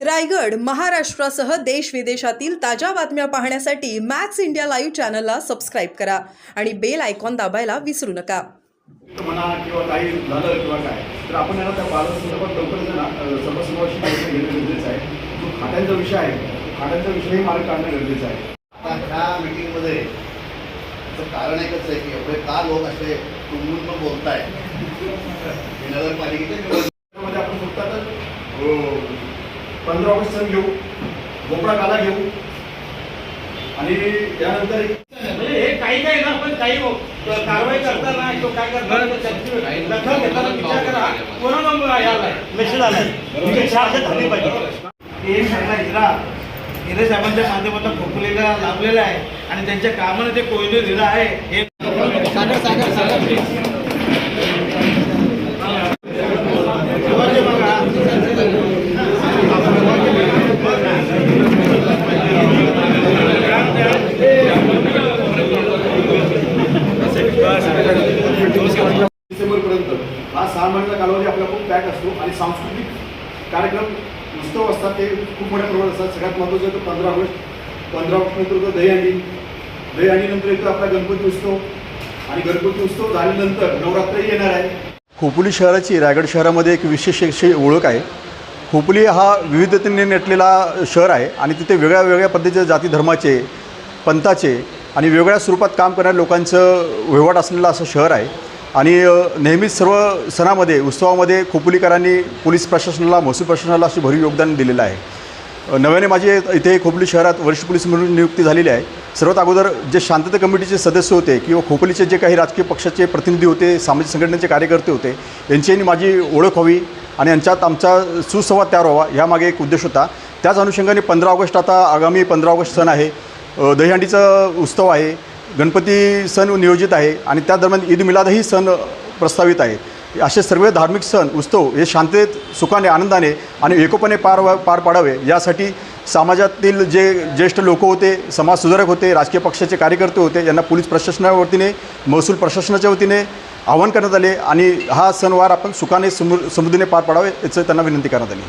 रायगड महाराष्ट्रासह देश विदेशातील ताज्या बातम्या पाहण्यासाठी मॅक्स इंडिया लाईव्ह चॅनलला सबस्क्राईब करा आणि बेल आयकॉन दाबायला विसरू नका. म्हणा किंवा काही झालं किंवा काय तर आपण यांना त्या बालसंदर्भात लवकरच ना घेणं गरजेचं आहे. जो खात्यांचा विषय आहे तो खात्यांचा विषयही मार्ग काढणं गरजेचं आहे. आता ह्या मीटिंगमध्ये त्याचं कारण एकच आहे की एवढे का लोक असे टुंबून पण बोलताय हे नगरपालिकेच्या आपण फक्त पंधरा ऑगस्ट सण घेऊ भोपळा काला घेऊ. आणि त्यानंतर एक म्हणजे हे काही काही ना पण काही हो- कारवाई करताना किंवा काय दखल घेताना विचार करा. कोणाला यायला मेसेज आलाय ही चार्ज झाली पाहिजे. हे सगळा हिरा हिरे साहेबांच्या माध्यमातून खोकलेला लाभलेला आहे. आणि त्यांच्या कामाने ते कोयने हिरा आहे. हे शेवटचे हा सहा महिन्याचा कालावधी आपला खूप पॅक असतो आणि सांस्कृतिक कार्यक्रम उत्सव असतात ते खूप मोठ्या प्रमाणात असतात. सगळ्यात महत्त्वाचं येतं पंधरा ऑगस्ट पंधरा ऑगस्टनंतर नंतर दहीहंडी दहीहंडीनंतर येतो आपला गणपती उत्सव. आणि गणपती उत्सव झाल्यानंतर नवरात्रही येणार आहे. खोपोली शहराची रायगड शहरामध्ये एक विशेष अशी ओळख आहे. खोपोली हा विविधतेने नटलेला शहर आहे आणि तिथे वेगळ्या वेगळ्या पद्धतीचे जाती धर्माचे पंथाचे आणि वेगळ्या स्वरूपात काम करणाऱ्या लोकांचं व्यवहार असलेलं असं शहर आहे. आणि नेहमीच सर्व सणामध्ये उत्सवामध्ये खोपोलीकरांनी पोलीस प्रशासनाला महसूल प्रशासनाला अशी भरीव योगदान दिलेलं आहे. नव्याने माझे इथे खोपोली शहरात वरिष्ठ पोलीस म्हणून नियुक्ती झालेली आहे. सर्वात अगोदर जे शांतता कमिटीचे सदस्य होते किंवा खोपोलीचे जे काही राजकीय पक्षाचे प्रतिनिधी होते सामाजिक संघटनेचे कार्यकर्ते होते यांची माझी ओळख व्हावी आणि यांच्यात आमचा सुसंवाद तयार व्हावा ह्यामागे एक उद्देश होता. त्याच अनुषंगाने पंधरा ऑगस्ट आता आगामी पंधरा ऑगस्ट सण आहे. दहीहंडीचा उत्सव आहे. गणपती सण नियोजित आहे आणि त्या दरम्यान ईद मिलादही सण प्रस्तावित आहे. असे सर्व धार्मिक सण उत्सव हे शांततेत सुखाने आनंदाने आणि एकोपणे पार पार पाडावे. यासाठी समाजातील जे ज्येष्ठ लोक होते समाजसुधारक होते राजकीय पक्षाचे कार्यकर्ते होते यांना पोलीस प्रशासनाच्या वतीने महसूल प्रशासनाच्या वतीने आवाहन करण्यात आले आणि हा सणवार आपण सुखाने समृ समृद्धीने पार पाडावे याचं त्यांना विनंती करण्यात आली.